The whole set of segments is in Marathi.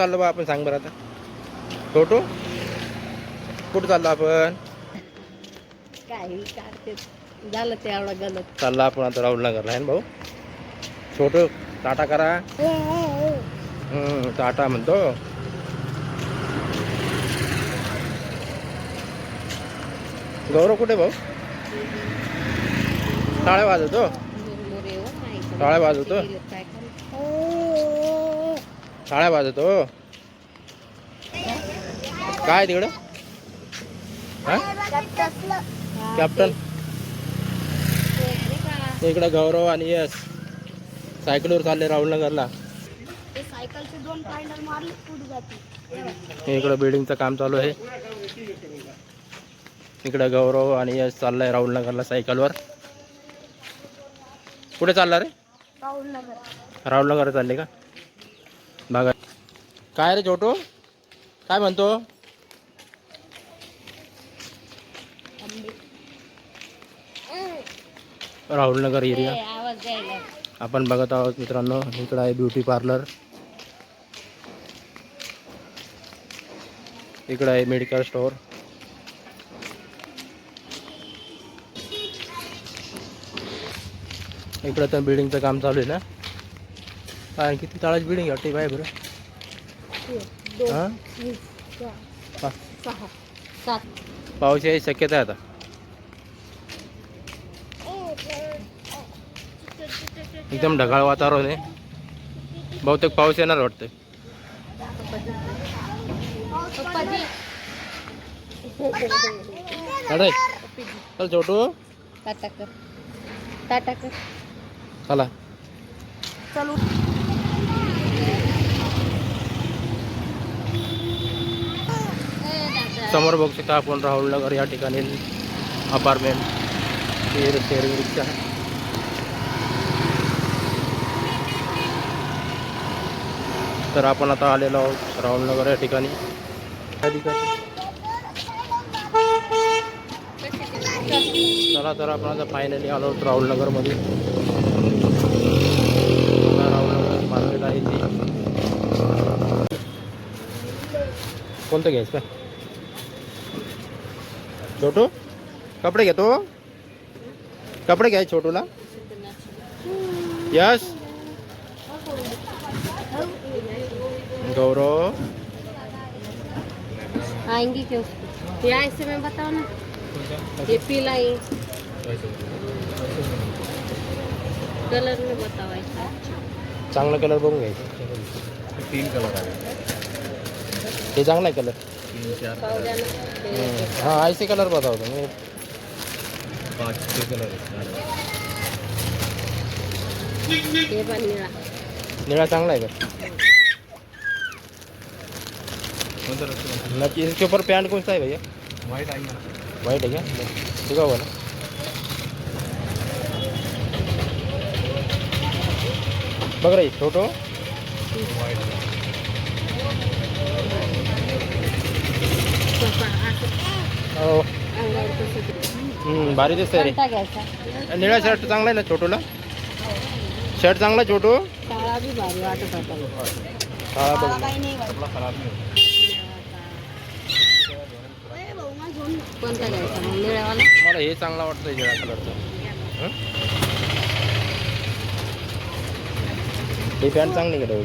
चाललो बा आपण सांग बरं आता टोटो कुठं चाललो आपण काही झालं ते एवढा गलत चाललो आपण आता राहुल नगरला आहे भाऊ छोटो टाटा करा हो, हो, हो. टाटा म्हणतो गौरव कुठे भाऊ टाळ्या वाजवतो टाळ्या वाजवतो? काय शाळा वाजतो काय तिकडं कॅप्टन इकडं गौरव आणि यस सायकलवर चालले राहुल नगरला इकडं बिल्डिंगचं काम चालू आहे इकडं गौरव आणि यस चाललंय राहुल नगरला सायकलवर कुठे चालला रे राहुल नगर राहुल नगर चालले का काय रे छोटू काय म्हणतो राहुल नगर एरिया आपण बघत आहोत मित्रांनो इकडं आहे ब्युटी पार्लर इकडं आहे मेडिकल स्टोअर इकडं तर बिल्डिंगचं काम चालू आहे ना कारण किती ताळाची बिल्डिंग वाटते बाय बरं पाऊस पा- शक्यता आहे आता एकदम ढगाळ वातावरण आहे बहुतेक पाऊस येणार वाटतं पदी अरे चल छोटू टाटा कर टाटा कर चला चालू समोर बघू शकता आपण राहुल नगर या ठिकाणी अपार्टमेंट शेअर शेअर रिक्षा तो आप आता आहो राहुल नगर या चला तर आपण आता आलो राहुल नगर नगरमध्ये राहुल नगर मार्केट है को कोणतं छोटू कपडे घेतो कपडे छोटू ला यस गौरव आएंगी क्यों या ऐसे में बताओ ना ये पीला ही कलर में बताओ ऐसा चांगला कलर बघून घ्यायचा तीन कलर आ गए ये चांगला कलर तीन चार कलर हाँ ऐसे कलर बताओ तुम पाँच छः कलर निरा चांगला है ना इसके ऊपर पैंट कौन सा है भैया वाइट आई वाइट है क्या ठीक होगा ना बघ रही फोटो वाइट हो हम्म, भारी रे निळा शर्ट चांगला आहे ना छोटूला शर्ट चांगला छोटू मला हे चांगला वाटतंय निळ्या कलरचा पॅन्ट चांगली कडे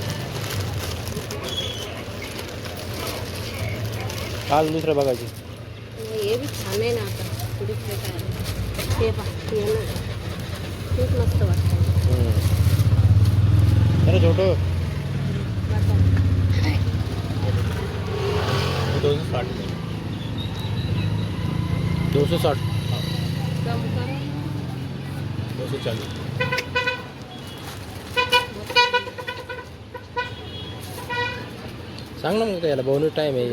खाल दुसरं बगा हे बी छान ना आता ना मस्त हम्म। अरे छोटो दो सौ साठ दो सौ साठ दो सौ चालीस संग ना मैं तो बहुत टाइम है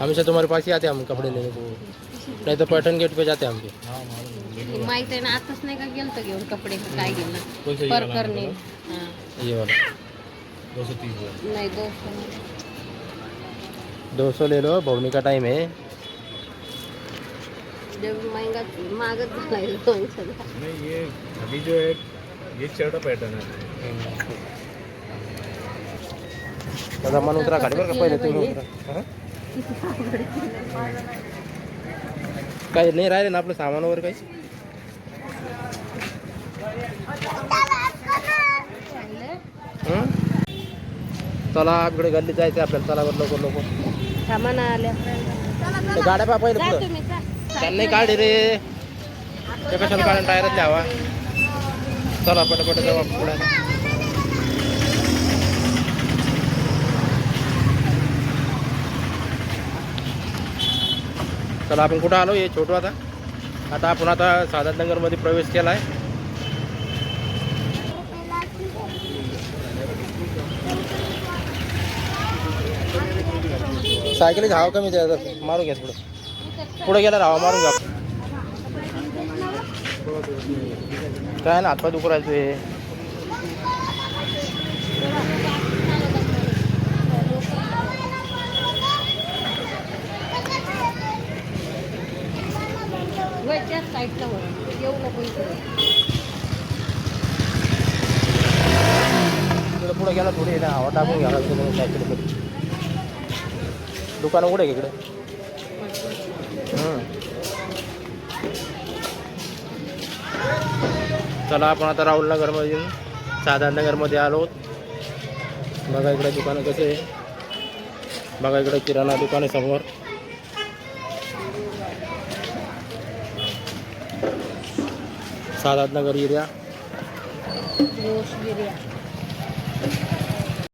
हमेशा तुम्हारे पास ही आते हैं हम कपडे हाँ। लेने को नहीं तो पैटर्न गेट पे जाते हैं हम हाँ, आहे तो तो कपडे पर करणे हाँ। ये वाला नाही दो सौ ले लो भवनी का टाइम है जब महंगा मागत तो, तो नहीं ये अभी जो है ये चेहरा पैटर्न है दादा मन उतरा गाडीवर का पहिले तुम्ही उतरा हां काही नाही राहिले ना आपलं सामान वगैरे काही चला गल्ली जायचं आपल्याला चलावर लवकर लवकर सामान आल्या गाड्या पा पहिले त्यांनी काढ रे कशाला काढून टायरच द्यावा चला पटपट जाऊ पुढे चला आपण कुठं आलो हे छोटू आता आता आपण आता साधात नगरमध्ये प्रवेश केला आहे सायकली धाव कमी द्या मारून घ्या पुढं पुढे गेला राहा मारून घ्या काय ना करायचं हे वरच्या साईडला येऊ इकडे पुढे गेला थोडी ना हवा टाकून घ्यायला तुम्ही सायकल दुकान उघडे इकडे चला आपण आता राहुल नगरमध्ये साधारण नगरमध्ये आलो बघा इकडे दुकानं कसे आहे बघा इकडे किराणा दुकान आहे समोर सादात नगर एरिया